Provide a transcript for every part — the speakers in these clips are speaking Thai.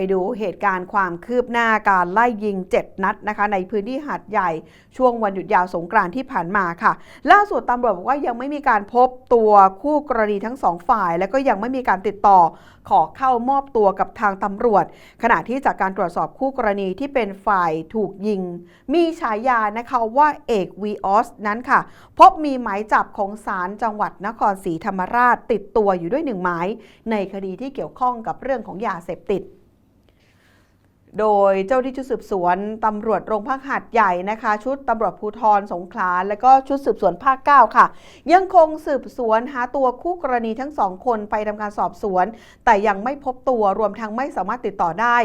ไปดูเหตุการณ์ความคืบหน้าการไล่ยิง 7 นัดนะคะ ในพื้นที่หาดใหญ่ช่วงวันหยุดยาวสงกรานต์ที่ผ่านมาค่ะ ล่าสุดตำรวจบอกว่ายังไม่มีการพบตัวคู่กรณีทั้งสองฝ่าย และก็ยังไม่มีการติดต่อขอเข้ามอบตัวกับทางตำรวจ ขณะที่จากการตรวจสอบคู่กรณีที่เป็นฝ่ายถูกยิง มีฉายานะคะว่าเอกวีออสนั้นค่ะ พบมีหมายจับของศาลจังหวัดนครศรีธรรมราชติดตัวอยู่ด้วยหนึ่งหมายในคดีที่เกี่ยวข้องกับเรื่องของยาเสพติด โดยเจ้าที่ชุดสืบสวนตำรวจโรงพักหาดใหญ่นะคะ ชุดตำรวจภูธรสงขลาและก็ชุดสืบสวนภาค 9 ค่ะ ยังคงสืบสวนหาตัวคู่กรณีทั้งสองคนไปทำการสอบสวน แต่ยังไม่พบตัวรวมทั้งไม่สามารถติดต่อได้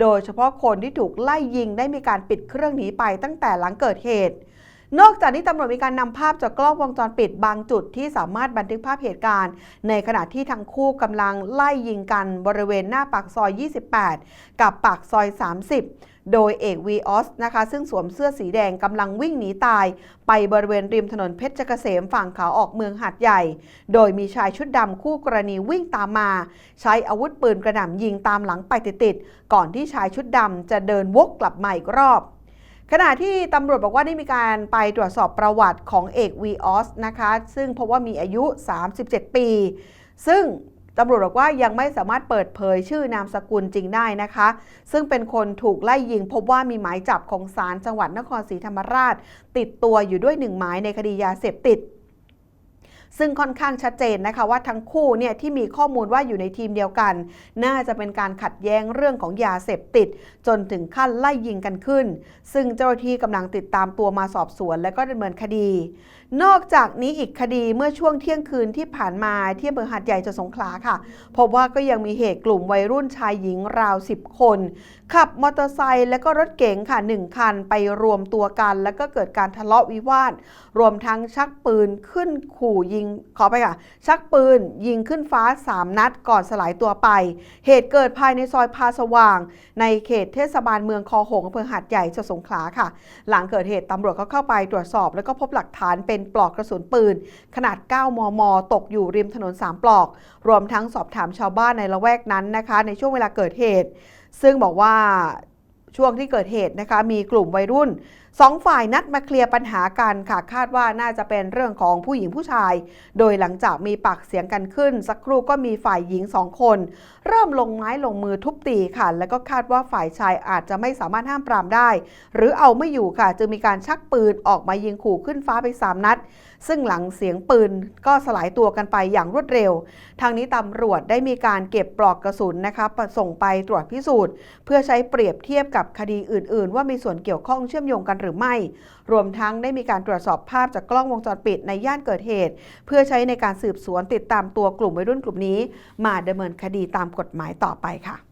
โดยเฉพาะคนที่ถูกไล่ยิงได้มีการปิดเครื่องหนีไปตั้งแต่หลังเกิดเหตุ นอกจากนี้ตำรวจมีการนำภาพจากกล้องวงจรปิดบางจุดที่สามารถบันทึกภาพเหตุการณ์ ในขณะที่ทั้งคู่กำลังไล่ยิงกันบริเวณหน้าปากซอย 28 กับปากซอย 30 โดยเอกวีออสนะคะซึ่งสวมเสื้อสีแดงกำลังวิ่งหนีตาย ไปบริเวณริมถนนเพชรเกษมฝั่งขาออกเมืองหาดใหญ่ โดยมีชายชุดดำคู่กรณีวิ่งตามมา ใช้อาวุธปืนกระหน่ำยิงตามหลังไปติดๆก่อนที่ชายชุดดำจะเดินวกกลับมาอีกรอบ ขณะที่ตำรวจบอกว่าได้มีการไปตรวจสอบประวัติของเอกวีออสนะคะ ซึ่งพบว่ามีอายุ 37 ปี ซึ่งตำรวจบอกว่ายังไม่สามารถเปิดเผยชื่อนามสกุลจริงได้นะคะ ซึ่งเป็นคนถูกไล่ยิงพบว่ามีหมายจับของศาลจังหวัดนครศรีธรรมราช ติดตัวอยู่ด้วยหนึ่งหมายในคดียาเสพติด ซึ่งค่อนข้างชัดเจนนะคะว่าทั้งคู่เนี่ยที่มีข้อมูลว่าอยู่ในทีมเดียวกัน น่าจะเป็นการขัดแย้งเรื่องของยาเสพติด จนถึงขั้นไล่ยิงกันขึ้น ซึ่งเจ้าหน้าที่กำลังติดตามตัวมาสอบสวน และก็ดำเนินคดี นอกจากนี้อีกคดีเมื่อช่วงเที่ยงคืนที่ผ่านมาที่อำเภอหาดใหญ่จังหวัดสงขลาค่ะ พบว่าก็ยังมีเหตุกลุ่มวัยรุ่นชายหญิงราว 10 คน ขับมอเตอร์ไซค์และก็รถเก๋งค่ะหนึ่งคันไปรวมตัวกัน แล้วก็เกิดการทะเลาะวิวาทรวมทั้งชักปืนขึ้นขู่ยิงขอไปค่ะ ชักปืน ยิงขึ้นฟ้า 3 นัดก่อนสลายตัวไป เหตุเกิดภายในซอยพาสว่าง ในเขตเทศบาลเมืองคอหงอำเภอหาดใหญ่จังหวัดสงขลาค่ะ หลังเกิดเหตุตำรวจก็เข้าไปตรวจสอบ แล้วก็พบหลักฐานเป็นปลอกกระสุนปืน ขนาด 9 มม ตกอยู่ริมถนน 3 ปลอก รวมทั้งสอบถามชาวบ้านในละแวกนั้นนะคะ ในช่วงเวลาเกิดเหตุ ซึ่งบอกว่าช่วงที่เกิดเหตุนะคะมีกลุ่มวัยรุ่นสองฝ่ายนัดมาเคลียร์ปัญหากันค่ะคาดว่าน่าจะเป็นเรื่องของผู้หญิงผู้ชาย โดยหลังจากมีปากเสียงกันขึ้น สักครู่ก็มีฝ่ายหญิงสองคน เริ่มลงไม้ลงมือทุบตีค่ะ แล้วก็คาดว่าฝ่ายชายอาจจะไม่สามารถห้ามปรามได้ หรือเอาไม่อยู่ค่ะ จึงมีการชักปืนออกมายิงขู่ขึ้นฟ้าไป 3 นัด ซึ่งหลังเสียงปืนก็สลายตัวกันไปอย่างรวดเร็ว ทางนี้ตำรวจได้มีการเก็บปลอกกระสุนนะคะส่งไปตรวจพิสูจน์ เพื่อใช้เปรียบเทียบกับคดีอื่น ๆ ว่ามีส่วนเกี่ยวข้องเชื่อมโยงกันหรือไม่ รวมทั้งได้มีการตรวจสอบภาพจากกล้องวงจรปิดในย่านเกิดเหตุ เพื่อใช้ในการสืบสวนติดตามตัวกลุ่มวัยรุ่นกลุ่มนี้ มาดำเนินคดีตามกฎหมายต่อไปค่ะ